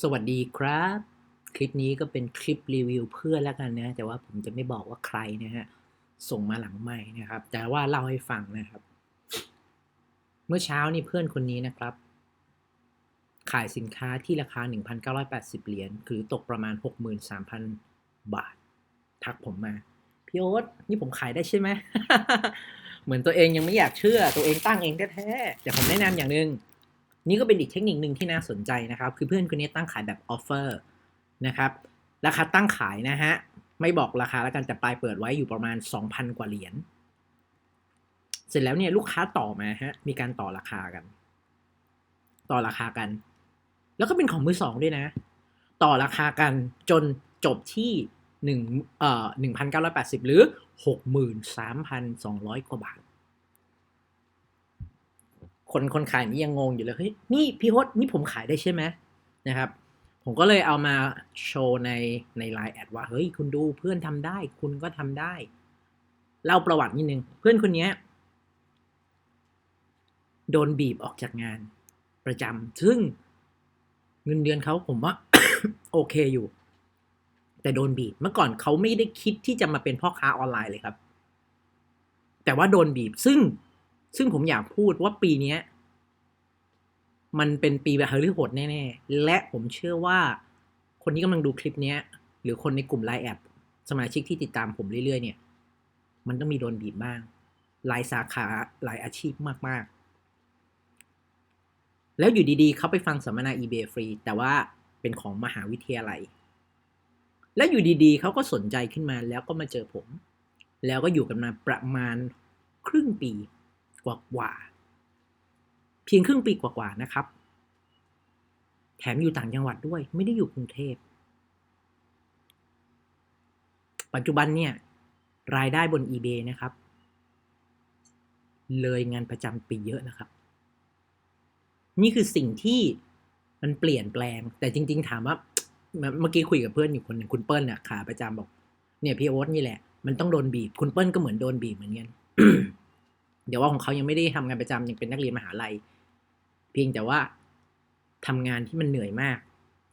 สวัสดีครับ คลิปนี้ก็เป็นคลิปรีวิวเพื่อนแล้วกันนะ แต่ว่าผมจะไม่บอกว่าใครนะฮะส่งมาหลังใหม่นะครับ แต่ว่าเล่าให้ฟังนะครับ เมื่อเช้านี่เพื่อนคนนี้นะครับ ขายสินค้าที่ราคา 1,980 เหรียญหรือตกประมาณ 63,000 บาท ทักผมมา พี่โอ๊ตนี่ผมขายได้ใช่ไหมเหมือนตัวเองยังไม่อยากเชื่อ ตัวเองตั้งเองแท้ๆแต่ผมแนะนำอย่างหนึ่ง นี่ก็เป็นอีกเทคนิคหนึ่งที่น่าสนใจนะครับ คือเพื่อนคนนี้ตั้งขายแบบออฟเฟอร์นะครับ ราคาตั้งขายนะฮะ ไม่บอกราคาแล้วกันแต่ปลายเปิดไว้อยู่ประมาณ 2,000 กว่าเหรียญ เสร็จแล้วเนี่ยลูกค้าต่อมาฮะ มีการต่อราคากัน ต่อราคากัน แล้วก็เป็นของมือสองด้วยนะ ต่อราคากันจนจบที่หนึ่งเอ่อหนึ่งพันเก้าร้อยแปดสิบหรือหกหมื่นสามพันสองร้อยกว่าบาท คนคนขายนี่ยังงงอยู่เลยเฮ้ยนี่พี่ฮศนี่ผมขายได้ใช่ไหมนะครับ ผมก็เลยเอามาโชว์ในในไลน์แอดว่าเฮ้ยคุณดูเพื่อนทำได้ คุณก็ทำได้เล่าประวัตินิดนึงเพื่อนคนนี้โดนบีบออกจากงานประจำซึ่งเงินเดือนเขาผมว่าโอเคอยู่ แต่โดนบีบเมื่อก่อนเขาไม่ได้คิดที่จะมาเป็นพ่อค้าออนไลน์เลยครับ แต่ว่าโดนบีบซึ่ง ซึ่งผมอยากพูดว่าปีนี้มันเป็นปีแบบเฮลิโหดแน่ๆ และผมเชื่อว่าคนที่กำลังดูคลิปนี้หรือคนในกลุ่มไลน์แอปสมาชิกที่ติดตามผมเรื่อยๆ เนี่ย มันต้องมีโดนบีบบ้างหลายสาขาหลายอาชีพมากๆ แล้วอยู่ดีๆ เขาไปฟังสัมมนา eBay ฟรี แต่ว่าเป็นของมหาวิทยาลัย แล้วอยู่ดีๆ เขาก็สนใจขึ้นมาแล้วก็มาเจอผม แล้วก็อยู่กันมาประมาณครึ่งปี กว่าๆเพียงครึ่งปีกว่าๆนะครับ แถมอยู่ต่างจังหวัดด้วย ไม่ได้อยู่กรุงเทพ ปัจจุบันเนี่ย รายได้บน eBay นะครับ เลยงานประจำปีเยอะนะครับ นี่คือสิ่งที่มันเปลี่ยนแปลง แต่จริง ๆ ถามว่าเมื่อกี้คุยกับเพื่อนอยู่คนหนึ่งคุณเปิ้ลน่ะขาประจำบอก เนี่ยพี่โอ๊ตนี่แหละ มันต้องโดนบีบ คุณเปิ้ลก็เหมือนโดนบีบเหมือนกัน เดี๋ยวว่าของเขายังไม่ได้ทำงานประจำยังเป็นนักเรียนมหาลัย เพียงแต่ว่าทำงานที่มันเหนื่อยมาก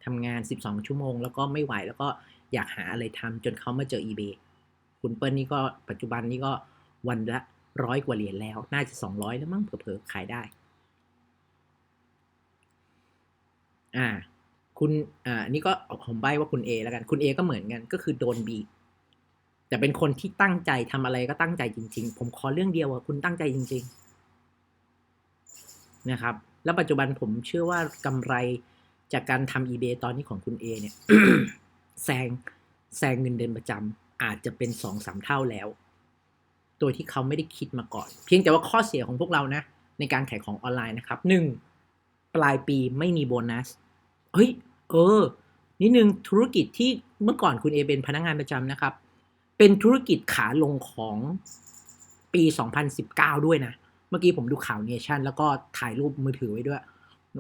ทำงาน 12 ชั่วโมง แล้วก็ไม่ไหวแล้วก็อยากหาอะไรทำจนเขามาเจอ eBay คุณเปิ้ลนี่ก็ปัจจุบันนี่ก็วันละร้อยกว่าเหรียญแล้ว น่าจะ 200 แล้วมั้งเผลอๆขายได้ อ่า คุณอ่านี่ก็ผมใบว่าคุณเอแล้วกัน คุณเอก็เหมือนกัน ก็คือโดนบีบ แต่เป็นคนที่ตั้งใจทำอะไรก็ตั้งใจจริง ๆ ผมขอเรื่องเดียวอะคุณตั้งใจจริง ๆ นะครับ แล้วปัจจุบันผมเชื่อว่ากำไรจากการทำ eBay ตอนนี้ของคุณเอเนี่ยแซงแซงเงินเดือนประจำอาจจะเป็นสองสามเท่าแล้ว โดยที่เขาไม่ได้คิดมาก่อน เพียงแต่ว่าข้อเสียของพวกเรานะ ในการขายของออนไลน์นะครับหนึ่งปลายปีไม่มีโบนัส เฮ้ย เออนิดนึงธุรกิจที่เมื่อก่อนคุณเอเป็นพนักงานประจำนะครับ เป็นธุรกิจขาลงของปี 2019 ด้วยนะ เมื่อกี้ผมดูข่าวเนชั่น แล้วก็ถ่ายรูปมือถือไว้ด้วย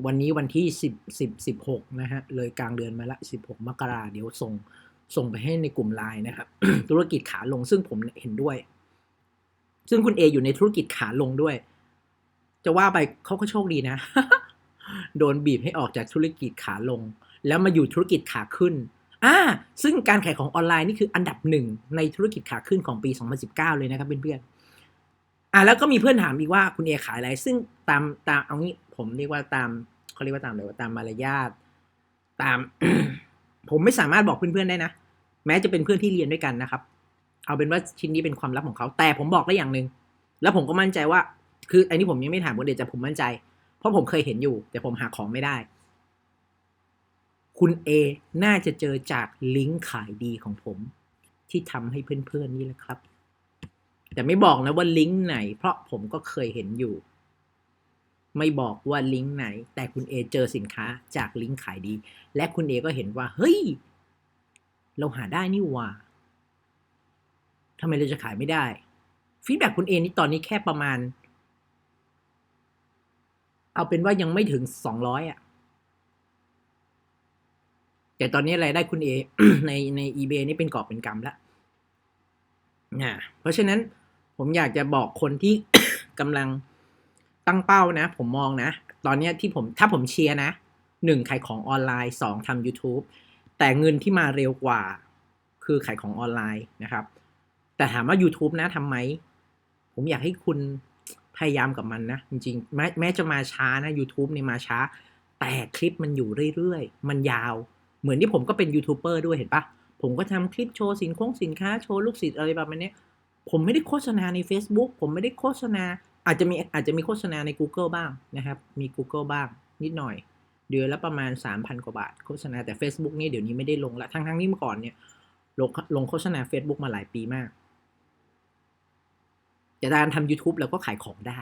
วันนี้วันที่ 10 10 16 นะฮะ เลยกลางเดือนมาละ 16 มกราเดี๋ยวส่งส่งไปให้ในกลุ่มไลน์นะครับ ธุรกิจขาลงซึ่งผมเห็นด้วย ซึ่งคุณเออยู่ในธุรกิจขาลงด้วย จะว่าไปเขาก็โชคดีนะ โดนบีบให้ออกจากธุรกิจขาลง แล้วมาอยู่ธุรกิจขาขึ้น อ่าซึ่งการขายของออนไลน์นี่คืออันดับหนึ่งในธุรกิจขาขึ้นของปี 2019 เลยนะครับเพื่อนๆอ่าแล้วก็มีเพื่อนถามอีกว่าคุณเอขายอะไร ซึ่งตามตามเอางี้ผมเรียกว่าตามเขาเรียกว่าตามอะไรว่าตามมารยาทตาม ผมไม่สามารถบอกเพื่อนๆได้นะ แม้จะเป็นเพื่อนที่เรียนด้วยกันนะครับ เอาเป็นว่าชิ้นนี้เป็นความลับของเขา แต่ผมบอกได้อย่างหนึ่งแล้วผมก็มั่นใจว่า คืออันนี้ผมยังไม่ถามคุณเดชแต่ผมมั่นใจ เพราะผมเคยเห็นอยู่ แต่ผมหาของไม่ได้ คุณเอน่าจะเจอจากลิงก์ขายดีของผม ที่ทำให้เพื่อนๆนี่แหละครับ แต่ไม่บอกนะว่าลิงก์ไหน เพราะผมก็เคยเห็นอยู่ ไม่บอกว่าลิงก์ไหน แต่คุณเอเจอสินค้าจากลิงก์ขายดี และคุณเอก็เห็นว่า เฮ้ย เราหาได้นี่ว่าทำไมเราจะขายไม่ได้ฟีดแบ็คุณเอนี่ตอนนี้แค่ประมาณ เอาเป็นว่ายังไม่ถึงสองร้อยอะ แต่ตอนนี้รายได้คุณเอในใน eBay นี่เป็นกอบเป็นกำแล้วนะเพราะฉะนั้นผมอยากจะบอกคนที่กำลังตั้งเป้านะ ผมมองนะ ตอนนี้ที่ผมถ้าผมเชียร์นะหนึ่งขายของออนไลน์สองทำ YouTube แต่เงินที่มาเร็วกว่า คือขายของออนไลน์นะครับ แต่ถามว่า YouTube นะทำไหม ผมอยากให้คุณพยายามกับมันนะ จริงๆแม้แม้จะมาช้านะ YouTube เนี่ยมาช้า แต่คลิปมันอยู่เรื่อยๆ มันยาว เหมือนที่ผมก็เป็นยูทูบเบอร์ด้วยเห็นปะผมก็ทำคลิปโชว์สินคงสินค้าโชว์ลูกศิษย์อะไรแบบนี้ผมไม่ได้โฆษณาใน Facebook ผมไม่ได้โฆษณา อาจจะมีอาจจะมีโฆษณาใน Google บ้างนะครับ มี Google บ้าง นิดหน่อย เดือนละประมาณ 3,000 กว่าบาทโฆษณาแต่ Facebook นี่เดี๋ยวนี้ไม่ได้ลงละทั้งทั้งๆที่เมื่อก่อนเนี่ยลงลงโฆษณา Facebook มาหลายปีมากแต่การทำ YouTube เราก็ขายของได้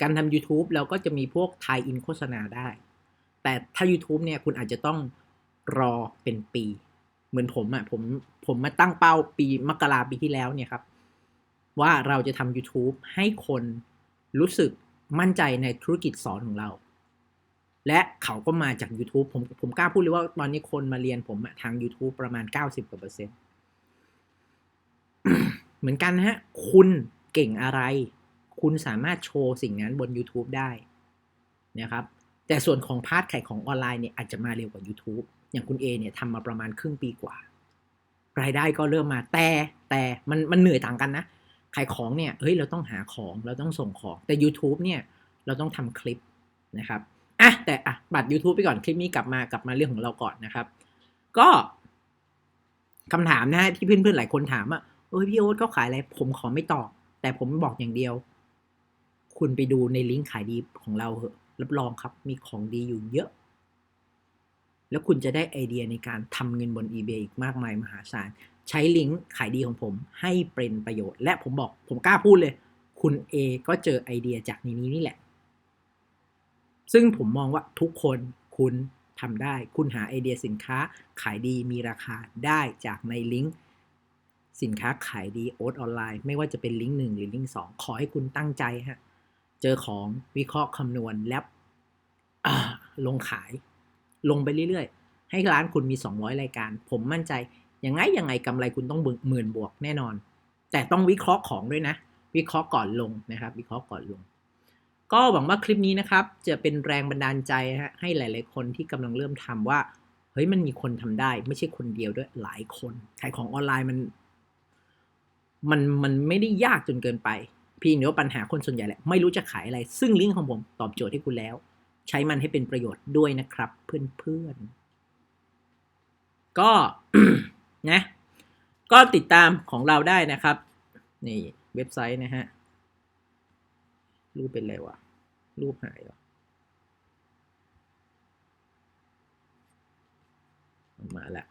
การทำ YouTube เราก็จะมีพวกทายอินโฆษณาได้ แต่ถ้า YouTube เนี่ยคุณอาจจะต้อง รอเป็นปี เหมือนผมอะ่ะผมผมมาตั้งเป้าปีมกราปีที่แล้วเนี่ยครับ ว่าเราจะทำ YouTube ให้คนรู้สึกมั่นใจในธุรกิจสอนของเรา และเขาก็มาจาก YouTube ผมผมกล้าพูดเลยว่าตอนนี้คนมาเรียนผมทาง YouTube ประมาณ 90กว่าเปอร์เซ็นต์เหมือนกันนะฮะ คุณเก่งอะไร คุณสามารถโชว์สิ่งนั้นบน YouTube ได้นะครับ แต่ส่วนของพาร์ทขายของออนไลน์เนี่ยอาจจะมาเร็วกว่า YouTube อย่างคุณ A เนี่ยทำมาประมาณครึ่งปีกว่า รายได้ก็เริ่มมาแต่แต่มันมันเหนื่อยต่างกันนะ ขายของเนี่ยเฮ้ยเราต้องหาของเราต้องส่งของแต่ YouTube เนี่ยเราต้องทำคลิปนะครับอะแต่อะบัตร YouTube ไปก่อนคลิปนี้กลับมากลับมาเรื่องของเราก่อนนะครับ ก็คำถามนะที่เพื่อนๆหลายคนถามอะเอ้ยพี่โอ๊ตเขาขายอะไร ผมขอไม่ตอบแต่ผมบอกอย่างเดียว คุณไปดูในลิงก์ขายดีของเราเหอะ รับรองครับมีของดีอยู่เยอะ แล้วคุณจะได้ไอเดียในการทำเงินบน eBay อีกมากมายมหาศาล ใช้ลิงก์ขายดีของผมให้เป็นประโยชน์ และผมบอกผมกล้าพูดเลย คุณ A ก็เจอไอเดียจากในนี้นี่แหละ ซึ่งผมมองว่าทุกคนคุณทำได้ คุณหาไอเดียสินค้าขายดีมีราคาได้จากในลิงก์สินค้าขายดีโอ๊ตออนไลน์ ไม่ว่าจะเป็นลิงก์หนึ่งหรือลิงก์สองขอให้คุณตั้งใจฮะ เจอของวิเคราะห์คำนวณแล้วลงขาย ลงไปเรื่อยๆ ให้ร้านคุณมี 200 รายการ ผมมั่นใจยังไงยังไงกำไรคุณต้องหมื่นบวกแน่นอน แต่ต้องวิเคราะห์ของด้วยนะ วิเคราะห์ก่อนลงนะครับ วิเคราะห์ก่อนลง ก็หวังว่าคลิปนี้นะครับ จะเป็นแรงบันดาลใจให้หลาย ๆ คนที่กำลังเริ่มทำว่าเฮ้ยมันมีคนทำได้ ไม่ใช่คนเดียวด้วยหลายคนขายของออนไลน์มันมันมันไม่ได้ยากจนเกินไป พียงแต่ว่าปัญหาคนส่วนใหญ่แหละไม่รู้จะขายอะไร ซึ่งลิงก์ของผมตอบโจทย์ให้คุณแล้ว ใช้มันให้เป็นประโยชน์ด้วยนะครับเพื่อนๆ ก็นะก็ติดตามของเราได้นะครับ นี่เว็บไซต์นะฮะ รูปเป็นไรวะ รูปหายวะมาแล้ว